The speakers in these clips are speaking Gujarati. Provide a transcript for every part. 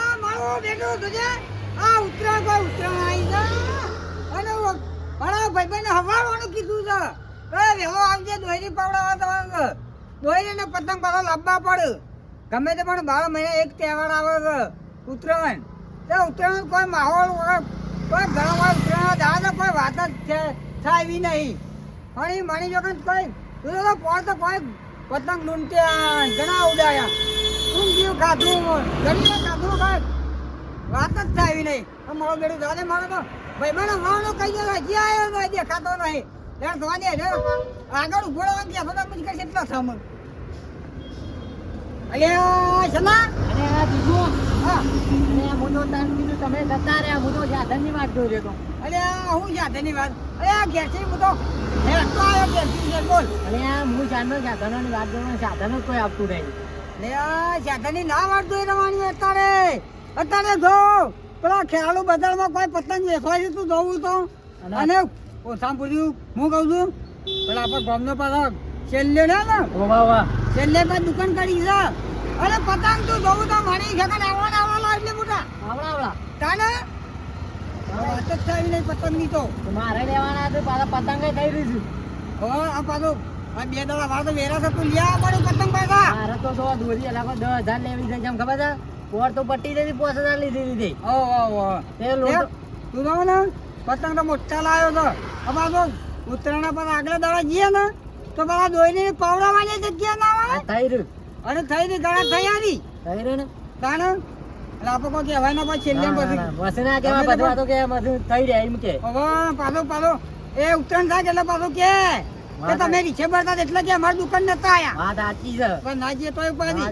આ મારો કોઈ ઉતરાણ આવી જા અને કીધું છે. કે વહેલો આવજે, દોયરી પવડાવવા તમારે પતંગ પાછો લાવવા પડે. ગમે તે પણ બાર મહિના એક તહેવાર આવે છે, ઉત્તરાયણ. તે ઉત્તરાયણ કોઈ માહોલ કોઈ ઘરમાં ઉત્તરાયણ દાદા કોઈ વાત જ થાય નહીં. અને મણી જો કોઈ તું તો પોર તો કોઈ પતંગ લૂંટે ઘણા ઉડાયા. જીવ ખાધું? ઘણી ખાધું કઈ વાત જ થાય નહીં. તો મારો બેટો દાદા મારો તો ભાઈ મને વાળો કહી દે હજી આવ્યો નહીં હજી ખાતો નહીં. ત્યાં દે ને આગળ ઊભો રહેવાનું ત્યાં બધા મુજ કરશે એટલો સામાન અલ્યા શના? અને આ બીજું. હા. મુનો તાન કીધું તમે જતા રહ્યા. મુનો સાધનની ધન્યવાદ જોઈ રહ્યો અરે અલ્યા હું જાતેની વાત? અલ્યા ઘેરથી હું તો હેરતો આવ્યો ઘેરથી ઘેર બોલ. અને આ હું જાણનો સાધનોની વાત જોવાનું સાધન કોઈ આપતું નહીં. લે આ સાધનની ના વાત જોઈ રહેવાની અત્યારે. અત્યારે જો પેલા ખેરાલુ બજારમાં કોઈ પતંગ વેચવાય છે તું જોવું તો. અને- પૂછ્યું હું કહું છું પેલા આપણે ગામનો પાછો છેલ્લે ને ને છેલ્લે પાસે દુકાન કરી છે. અરે પતંગ તું જોવું તો મારી જગન આવવાના આવવાના એટલે મોટા આવડા આવડા. તાને વાત જ થાય નહીં પતંગની તો. મારે લેવાના હતું પાછા પતંગ થઈ રહી છે? હો આ પાછું બે દાડા તો વેરા છે તું લ્યા પડે પતંગ પાછા. મારે તો જો દોરી લાખો દસ હજાર લેવી છે જેમ ખબર છે? પોર તો પટ્ટી લીધી પાંચ હજાર લીધી દીધી. ઓ ઓ તે ને. પતંગ તો મોટા લાવ્યો તો અમાર તો ઉત્તરાયણ પર આગલા દાડા જઈએ ને તો પેલા પાવડા વાળી જગ્યા ના આવે. થઈ રહ્યું. અને થઈ ની ગણા થઈ આવી. થઈ રહ્યું ને? તાણ એટલે આપણે કોઈ કહેવાય ના પછી છેલ્લે પછી. વસે ના કેવા બધું તો કે બધું થઈ રહ્યા એમ કે. હવે પાછો પાછો. એ ઉત્તરાયણ થાય એટલે પાછું કે. કે તમે રીછે ભરતા એટલે કે અમારી દુકાન નતા આયા. વાત સાચી છે. પણ ના જઈએ તોય ઉપાધિ.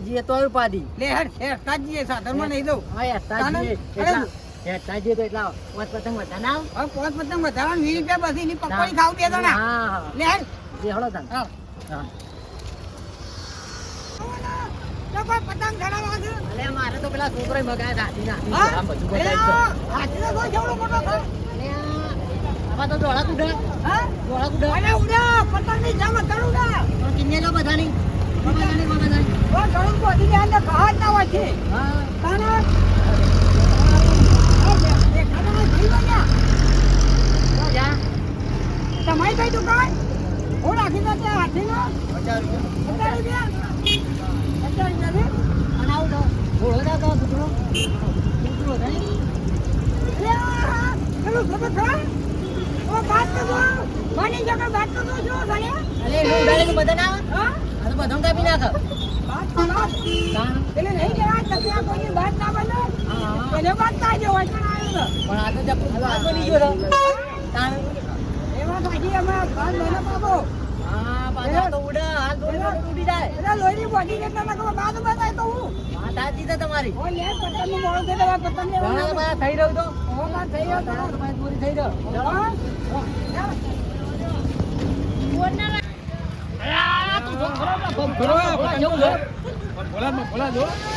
ઉપાધિ. લે હેડ હેડ તાજીએ સાધનમાં નહીં દઉં હા હેઠતા જઈએ. અરે, હેઠતા જઈએ તો એટલા પાંચ પતંગ વધારે? હવે પાંચ પતંગ વધારવાનું વીસ રૂપિયા બધી ની પકોડી ખાવ બે જણા. હા. લે હેડ. જે હળો તાન. હા. હા. તો કોઈ પતંગ ચડાવવા છે અલે મારે તો પેલા છોકરોએ મગાયા હતા હાથીના. આમ બધું એ બતાવી આ કોઈ કેવડો મોટો છે? છે. અલે આ તો દોડા કુડા હા? કુડા અરે ઉડા, પતંગની જામ તળ પણ કિન્ને જો બધાની બધાની બધાની ઓ, તળું ના હોય છે. હા ને બન્યા. તમારી કઈ દુકાન? હું રાખી દઉં ત્યાં હાથીનો? પચાસ રૂપિયા? પચાસ રૂપિયા માની પણ આ તો જપ હાલ બની ગયો તો એમાં સાચી અમે ભાગ લઈને પાકો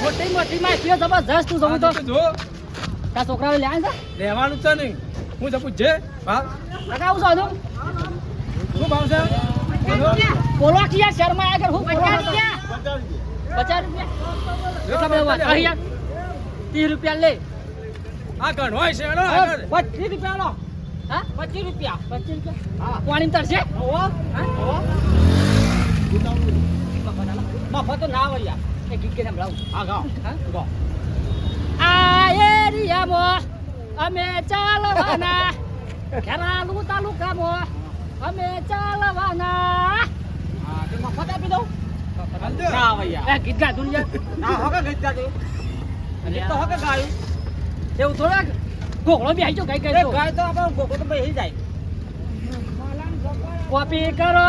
મોટી મોટી માં એટલી જબરજસ્ત તું જવું તો. તારા છોકરાને લે છે? લેવાનું છે નહીં. હું જપું છે ભાવ લગાવું છો શું ભાવ છે? પોલો કિયા શર્મા આગળ હું પચાસ રૂપિયા પચાસ રૂપિયા એટલા બધા વાત અહીંયા ત્રીસ રૂપિયા લે આ ગણ હોય છે એનો. પચીસ રૂપિયા લો હા પચીસ રૂપિયા પચીસ રૂપિયા પાણી તરશે મફત ના હોય એ ગીત કે સંભળાવું હા ગાઓ હા આ એરિયામાં અમે ચાલવાના ખેરાલુ તાલુકામાં અમે ચાલવાના આપી દઉં. ના હોય એ ગીત ગાતું ના હોકે ગીત ગાતું ગીત તો હોકે ગાયું. એવું થોડાક ઘોડો બી આવી જો ગાઈ ગાઈ ગાય તો આપણો ઘોડો તો બેસી જાય. કોપી કરો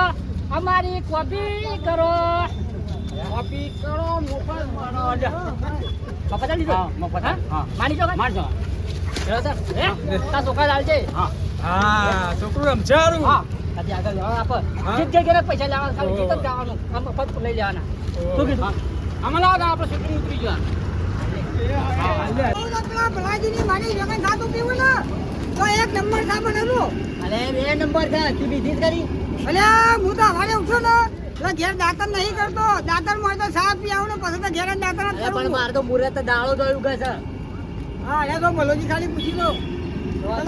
અમારી કોપી કરો. કોપી કરો મોફત મારો મફત લીધો મફત હા? માની જો મારજો ચલો સર. હે? તા સોકા હા હા છોકરું રમશે હારું. હા. આગળ લેવા આપ. પૈસા ખાલી જીત જ જવાનું. આમ મફત લઈ લેવાના. શું કીધું? આમાં લાવો આપણે છોકરી ઉતરી જવાનું. ઓ, તો પેલા ભલાજીની માની જગન ખાતું પીવું ને તો એક નંબર સાબણ હતું અરે બે નંબર છે તી બીજી કરી. અલ્યા હું તો હવારે ઉઠ્યો ને. એટલે ઘેર દાંતર નહીં કરતો. દાંતરમાં તો સાફ પી આવું ને પછી તો ઘેર દાંતર પણ મારે તો મુરત દાળો જોયું કે છે. હા તો ભલોજી ખાલી પૂછી લો. બોલ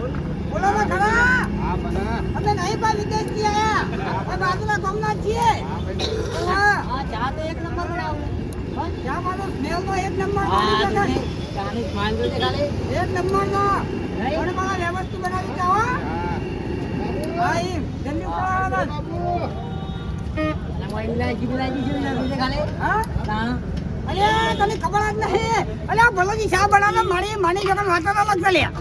બોલો ને ખરા. અમે નહીં પા વિદેશથી આયા. આ બાજુના ગામના છીએ. હા. હા ચા તો એક નંબર બનાવું. ચા મારો સ્મેલ તો એક નંબર હા શકે. ચાની સ્માઈલ તો ખાલી. એક નંબર નો? પણ મારા વ્યવસ્થિત બનાવી દે હો. હા એમ જલ્દી ને. મિલાઈ મિલાઈ દીધી ને રૂજે ખાલી. હા? તાણ અરે તને ખબર જ નહીં. અરે ભલોજી ચા બનાવે મારી માની જગન વાતો તો મત ચાલ્યા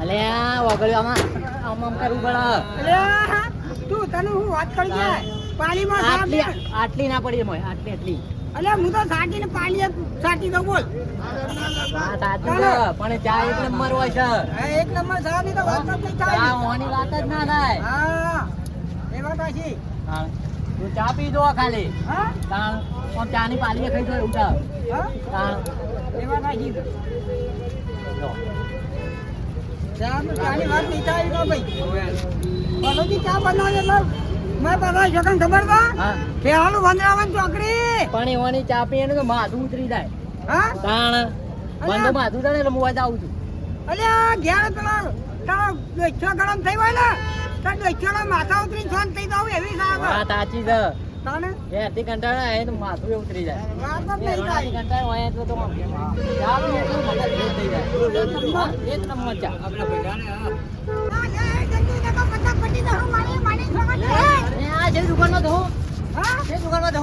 અલે આ વગડ્યો આમાં. આમ આમ કરવું પડે. અરે તું તને હું વાત કરી જાય પાણીમાં ચા આટલી આટલી ના પડી મોય આટલી આટલી. અરે હું તો સાટીને પાણી સાટી દઉં બોલ. પણ ચા એક નંબર હોય છે. એક નંબર ચા ની તો વાત જ નહીં થાય. ઓની વાત જ ના થાય. હા એ વાત આછી હા. તું ચા પી દો ખાલી. હા? તાણ ચા ની પાલી ખાઈ દો ઉઠા. હા? તાણ. એ વાત આછી ચાની વાત નહીં થાય તો ભાઈ. ભલોજી ચા બનાવે મેં બધા જગન ખબર તો હા. ખેરાલું વંદરાવન ચોકડી. પણ એવાની ચા પીએ તો માથું ઉતરી જાય. હા? તાણ. બંધો માથું ઉતરે એટલે હું જ છું. અલ્યા ઘેર પેલા તારા ડોચ્યો ગરમ થઈ હોય ને તાર ડોચ્યોના માથા ઉતરી શાંત થઈ જાવ એવી સાહેબ વાત સાચી છે. તાને એથી કંટાળા આવે તો માથું ઉતરી જાય. કંટાળો હોય તો એટલે થઈ એક નંબર. ચા. દુકાનમાં તો હા? જે દુકાનમાં તો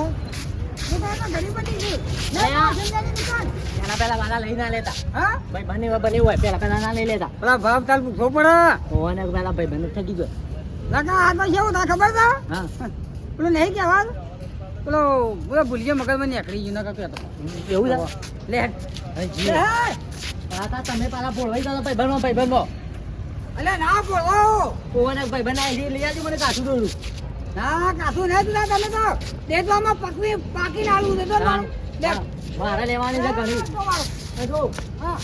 તો લઈ ના લેતા. હા? ભાઈ બંને બને હોય પેલા પેલા ના લઈ લેતા. પેલા ભાવ તાલ પૂછવો પડે. ઓને પેલા ભાઈ બંને થકી ગયો. લગા આ તો કેવું ના ખબર છે હા. પેલું નહીં કહેવા પેલો પેલો ભૂલી ગયો મગજમાં નીકળી ગયું ના કહેતો. એવું છે? લે. કાકા તમે પાલા ભોળવાઈ ગયો ભાઈ બનો ભાઈ બનો અલ્યા ના બોલો ઓને ભાઈ બનાવી છે લઈ આવજો મને કાઠું દોડું ના કાસું નહીં દીધા તમે તો. દેશમાં પકવી પાકી નાળું દેતો મારે. લેવાની છે ઘણી. હા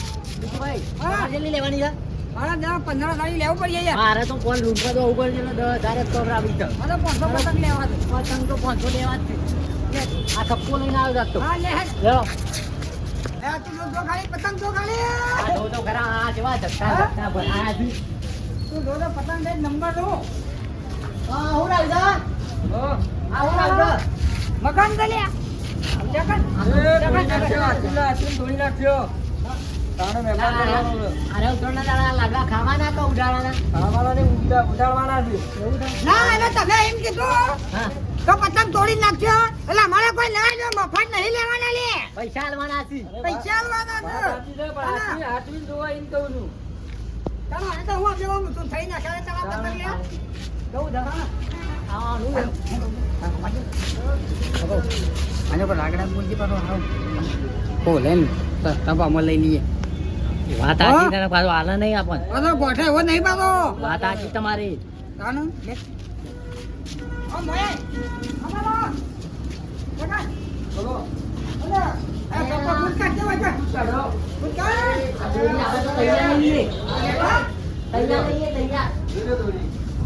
ભાઈ લેવાની છે. મારા દસ પંદર ગાડી લેવું પડી મારે તો ફોન લૂંટવા તો ઉપર છે દસ હજાર જ મારે પાંચસો પતંગ લેવા છે. પતંગ તો પાંચસો લેવા છે. આ થપ્પો લઈને આવ્યો હા લે. લે. આ તું જોજો ખાલી પતંગ જો ખાલી. આ જો તો ખરા આ જેવા ધક્કા ધક્કા ભરાયા છે તું પતંગ દે નંબર દો હા હું લાવી દા આ હું. લાવી દા મકાન અરે દાડા લાડવા ખાવાના તો ઉડાડવાના એવું છે? ના એને તમે એમ કીધું. હા. તો પતંગ તોડી નાખજો. એટલે મારે કોઈ લેવા દે મફત નહીં લેવાના લે. પૈસા છે. પૈસા છે. ચાલો તો હું તું થઈ ના કરે તારા પતંગ લે જવું આને લાકડા પર આવ. ઓ લેન તપામાં લઈ લઈએ વાત તને પાછો આલે નહીં આપણ. પાછો ગોઠે એવો નહીં પાછો. વાત તમારી. કાનું લે ઓ મોય અમારો. જગા. બોલો. બોલો. આ પપ્પા કુદ કાઢ વાજા ચાલો. કુદ કાઢ તૈયાર લઈએ તૈયાર લઈએ તૈયાર.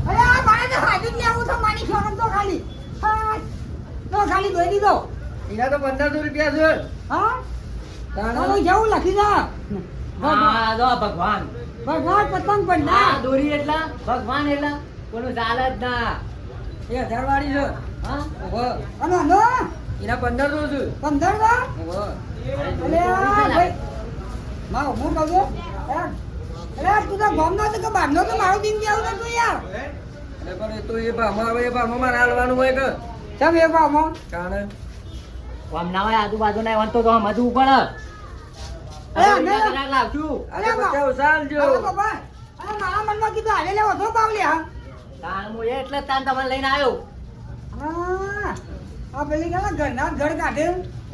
અરે આ મારે તો હાજુ જ લેવું છે માની તો ખાલી. હા તો ખાલી દોઈ દીધો. હા? તારું જેવું લખી દે. હા ભગવાન. ભગવાન પતંગ પણ ના. દોરી એટલા. ભગવાન એટલા. કોનું ચાલે જ ના. એ હજારવાળી જો હા? અને નો એના પંદર નો છું પંદર નો. એટલે માં હું કહું? છું અરે અરે તું તો ગામનો તો કે બહારનો તો મારું દિન કેવું તું યાર. પણ એ તો એ ભામાં આવે એ ભામાં મારે હાલવાનું હોય કે? કેમ એ બામાં કાણે? આમ ના હોય આજુબાજુ ના હોય તો તો સમજવું પડે અરે, એટલે જ તાણ તમને લઈને આવ્યો. આ પેલી કે ઘરના ઘર કાઢે.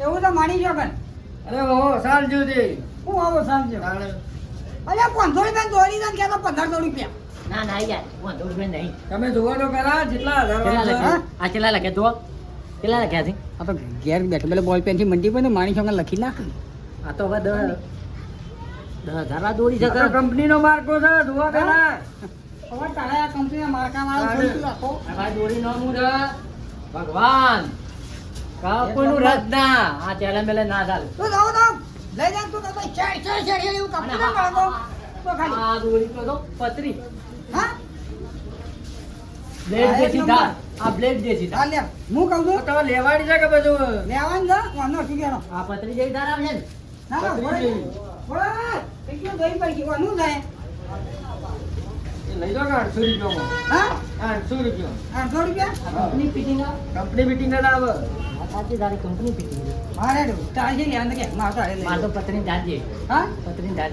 એવું તો માની જો કન અરે હો ચાલજો તે. હું આવો સાંજે અરે પાંચસો રૂપિયા દોરી દે કે પંદરસો રૂપિયા. ના ના યાર રૂપિયા નહીં. તમે જોવો તો ખરા જેટલા હજાર કેટલા લખ્યા? આ કેટલા લખ્યા? જુઓ. કેટલા લખ્યા છે? આ તો ઘેર બેઠો પેલા બોલ પેનથી મંડી પર માણી છોકરા લખી નાખ. આ તો હવે દસ દસ હજાર દોરી છે. કંપનીનો માર્કો છે જોવા પેલા. હવે તારે આ કંપનીના માર્કાવાળા તારે. જોઈતું રાખો. દોરી નો મુર ભગવાન. કા કોઈનું રદ ના. આ ચેલે મેલે ના ચાલે. તું જાવ તો. લઈ જા તું તો ભાઈ શેર શેર શેર એવું કંપની ના માર્કો તો ખાલી. આ દોરી તો પતરી હા? Blade number. ધાર આ બ્લેડ હા ધાર લે. હું કહું છું? તમે લેવાડી છે કે બધું? લેવાનું છે? વાંધો ઠીક. આ પતરી જેવી ધાર આવે છે ને? કંપની મીટિંગ આવે તારી કંપની મારે તો તારે કે મારે તારે માર તો હા? પતરી ધાર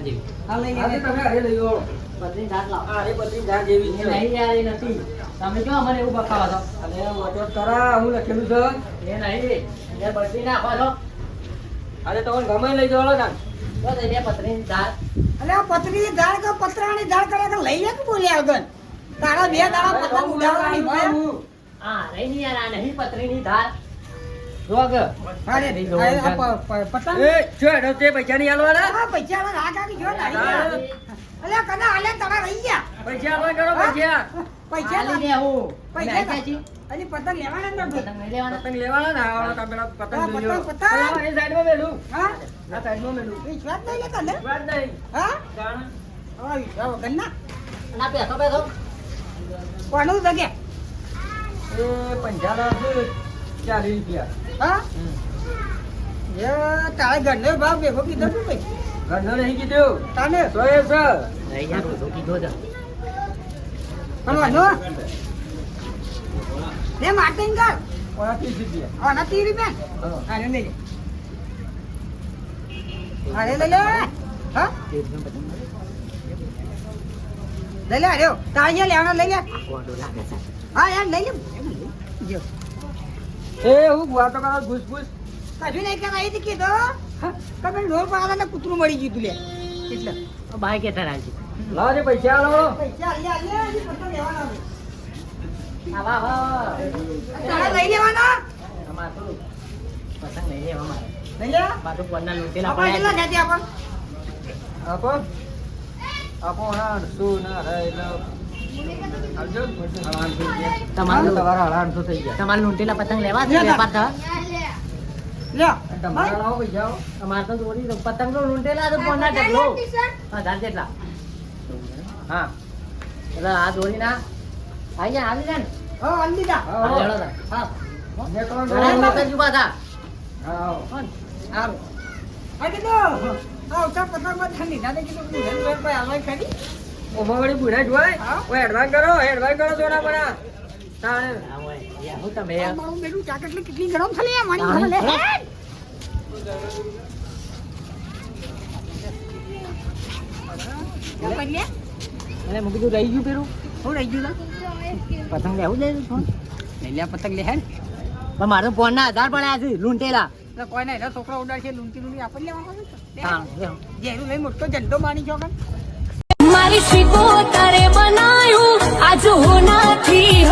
હા લઈ લે. તમે લઈ જાઓ પતરી ધાર લાવો. આ એ બધી જાત જેવી છે. નહીં યાર એ નથી. તમે કેમ અમને એવું બતાવો છો? અને વાંચો કરા હું લખેલું છે. એ નહીં એ બદલી નાખો છો. આજે તો ગમે લઈ જવાનો કાન બસ એને પતરીની ધાર અલે આ પતરી દાળ કે પતરાની દાળ કરે કે લઈ લે કે બોલ્યા આગળ તારા બે દાડા પતંગ ઉડાડવાની હોય. આ રહી નહીં યાર આ નહીં પતરીની ધાર જોગ અરે પતંગ એ છો તે પૈસા નહીં આલવાના આ પૈસા વાળા આ કાકી જો ને આવી ગયા. અલે કદા આલે તારા રહી ગયા પૈસા આલવા કરો પૈસા. પૈસા આલી લા- હું. પૈસા અલી પતંગ લેવાના નથી પતંગ લેવાના. પતંગ લેવાના ને? તમે પેલા હા, પતંગ લો. પતંગ, પતંગ. આ એ સાઈડમાં મેલું હા? આ સાઈડમાં મેલું વિશ્વાસ નહીં લેતા ને? વાત નહીં. હા? વગર ના ના કોનું જગે એ પંચાના છે રૂપિયા. હા? એ તારે ઘરનો ભાવ ભેગો કીધો તું ભાઈ ઘરનો નહીં કીધું. તાને? તો એ છે કીધો જા. છે ભણવાનો કર. ઓલા રૂપિયા. આના ત્રીસ રૂપિયા. હા. આને લઈ લે. અરે લે હા? લઈ લે અરે તારે લેવાનો લઈ લે. હા યાર લઈ લે. જો. એ હું વાતો કરો ઘૂસ ઘૂસ. કશું નહીં કરાય એ કીધું. તમે ઢોર ને કૂતરું મળી ગયું તું લે. એટલે. બાય એ ધરાવજી લાવો પૈસા આલો પૈસા લે લે પૈસા લેવાના તારે લઈ લેવાના અમાર પતંગ નહીં લેવા મારે લઈ લે પાછું કોણના લૂંટેલા આપણે કેટલા પડ્યા આપણ આપો આપો હા શું ના રહે તમારું તમારા આઠસો થઈ ગયા તમારે લૂંટેલા પતંગ લેવા છે. વેપાર તમારા લાવો તો દોરી પતંગ તો લૂંટેલા કોણના ઢગલો હજાર જેટલા હા એટલે આ દોરી ના આવી જાય આવી જાય ને હા અલ્લી જા. હા, તા. હા. ને. હા, આવો. કોણ? કીધું પતંગમાં ઠંડી ના કીધું ખરી ઓમાં વળી બુઢા જ હોય. હા. ઓય એડવાન્સ કરો એડવાન્સ કરો સોના બના તાણે. યા, હું તમે? આ મારું બેટું ચા કેટલી કેટલી ગરમ થલી આ મારી ઘરે લે. મૂકી રહી ગયું પેલું. હું રહી ગયું? પતંગ લેવું દે ફોન લઈ લે પતંગ લે હે પણ મારે તો ફોન ના આધાર પડ્યા છે લૂંટેલા. કોઈ નહીં છોકરો છોકરા ઉડાડશે લૂંટી લૂંટી આપણે લેવાનું છે. જેનું લઈ મોટો ઝંડો માની છો મારી શીખો તારે બનાયું આજ હું નથી